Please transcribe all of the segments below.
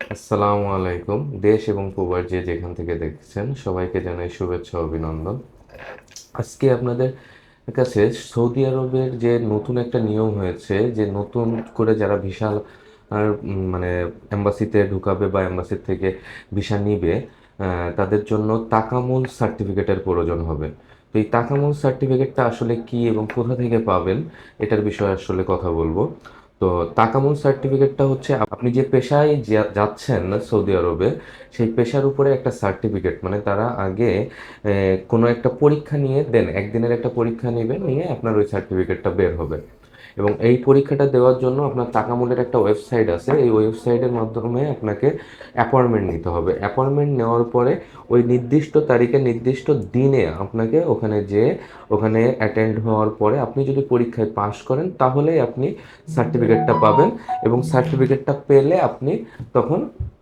আসসালামু আলাইকুম। দেশ এবং প্রবাস যে যেখান থেকে দেখছেন, সবাইকে জানাই শুভেচ্ছা, অভিনন্দন। আজকে আপনাদের কাছে সৌদি আরবের যে নতুন একটা নিয়ম হয়েছে, যে নতুন করে যারা ভিসা, আর মানে এম্বাসিতে ঢুকাবে বা এম্বাসির থেকে ভিসা নিবে তাদের জন্য তাকামুল সার্টিফিকেটের প্রয়োজন হবে। তো এই তাকামুল সার্টিফিকেটটা আসলে কি এবং কোথা থেকে পাবেন, এটার বিষয়ে আসলে কথা বলব। তো তাকামুল সার্টিফিকেটটা হচ্ছে আপনি যে পেশায় যাচ্ছেন সৌদি আরবে, সেই পেশার উপরে একটা সার্টিফিকেট মানে তারা আগে কোনো একটা পরীক্ষা নিয়ে দেন, একদিনের একটা পরীক্ষা নেবেন, নিয়ে আপনার ওই সার্টিফিকেটটা বের হবে। এবং এই পরীক্ষাটা দেওয়ার জন্য আপনার তাকামুলের একটা ওয়েবসাইট আছে। এই ওয়েবসাইটের মাধ্যমে আপনাকে অ্যাপয়েন্টমেন্ট নিতে হবে। অ্যাপয়েন্টমেন্ট নেওয়ার পরে ওই নির্দিষ্ট তারিখে, নির্দিষ্ট দিনে আপনাকে ওখানে যেয়ে, ওখানে অ্যাটেন্ড হওয়ার পরে আপনি যদি পরীক্ষায় পাশ করেন, তাহলেই আপনি সার্টিফিকেটটা পাবেন এবং সার্টিফিকেটটা পেলে আপনি তখন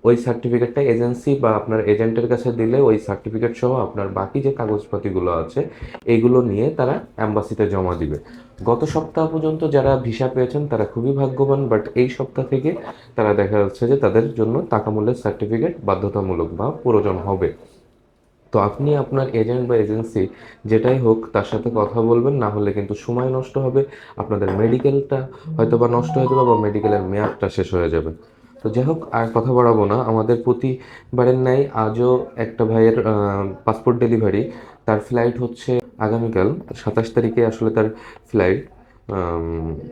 ওই সার্টিফিকেটটা এজেন্সি বা আপনার এজেন্টের কাছে দিলে ওই সার্টিফিকেট সহ আপনার বাকি যে কাগজপাতিগুলো আছে, এগুলো নিয়ে তারা অ্যাম্বাসিতে জমা দিবে। গত সপ্তাহ পর্যন্ত যারা ভিসা পেয়েছেন, তারা খুবই ভাগ্যবান বাট এই সপ্তাহ থেকে তারা দেখা যাচ্ছে যে তাদের জন্য টাকা মূল্যের সার্টিফিকেট বাধ্যতামূলক বা প্রয়োজন হবে। তো আপনি আপনার এজেন্ট বা এজেন্সি যেটাই হোক, তার সাথে কথা বলবেন, না হলে কিন্তু সময় নষ্ট হবে, আপনাদের মেডিকেলটা হয়তো বা নষ্ট হয়ে যাবে বা মেডিকেলের মেয়াদটা শেষ হয়ে যাবে। তো যাই হোক, আর কথা বাড়াবো না, আমাদের প্রতিবারের ন্যায় আজও একটা ভাইয়ের পাসপোর্ট ডেলিভারি তার ফ্লাইট হচ্ছে আগামীকাল, সাতাশ তারিখে আসলে তার ফ্লাইট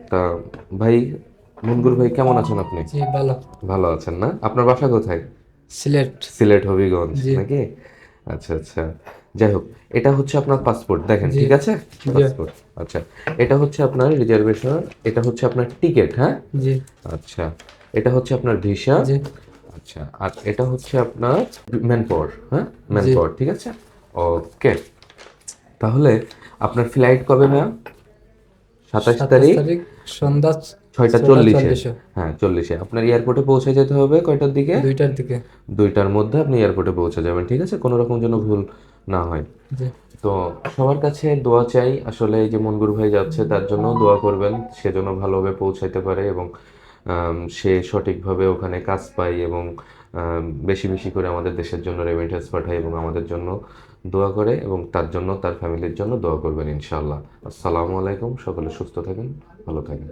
তা ভাই মনগুর ভাই কেমন আছেন আপনি? জি ভালো। ভালো আছেন না? আপনার বাসা কোথায়? সিলেট। সিলেট হবিগঞ্জ নাকি? আচ্ছা আচ্ছা। যাই হোক এটা হচ্ছে আপনার পাসপোর্ট দেখেন ঠিক আছে? পাসপোর্ট আচ্ছা। এটা হচ্ছে আপনার রিজার্ভেশন এটা হচ্ছে আপনার টিকিট হ্যাঁ? জি। আচ্ছা এটা হচ্ছে আপনার ভিসা জি। আচ্ছা আর এটা হচ্ছে আপনার ম্যান পাওয়ার হ্যাঁ? ম্যান পাওয়ার ঠিক আছে? ওকে তাহলে আপনার ফ্লাইট কবে ম্যাম সাতাশ তারিখ সন্ধ্যা ছয়টা চল্লিশে। হ্যাঁ চল্লিশে। আপনার এয়ারপোর্টে পৌঁছে যেতে হবে কয়টার দিকে? দুইটার দিকে। দুইটার মধ্যে আপনি এয়ারপোর্টে পৌঁছে যাবেন ঠিক আছে? কোনো রকম যেন ভুল না হয়। তো সবার কাছে দোয়া চাই। আসলে এই যে মনগুরু ভাই যাচ্ছে তার জন্য দোয়া করবেন। সে যেন ভালোভাবে পৌঁছাইতে পারে এবং সে সঠিকভাবে ওখানে কাজ পায় এবং বেশি বেশি করে আমাদের দেশের জন্য রেমিটেন্স পাঠায় এবং আমাদের জন্য দোয়া করে এবং তার জন্য, তার ফ্যামিলির জন্য দোয়া করবেন ইনশাআল্লাহ। আসসালামু আলাইকুম, সকলে সুস্থ থাকেন, ভালো থাকেন।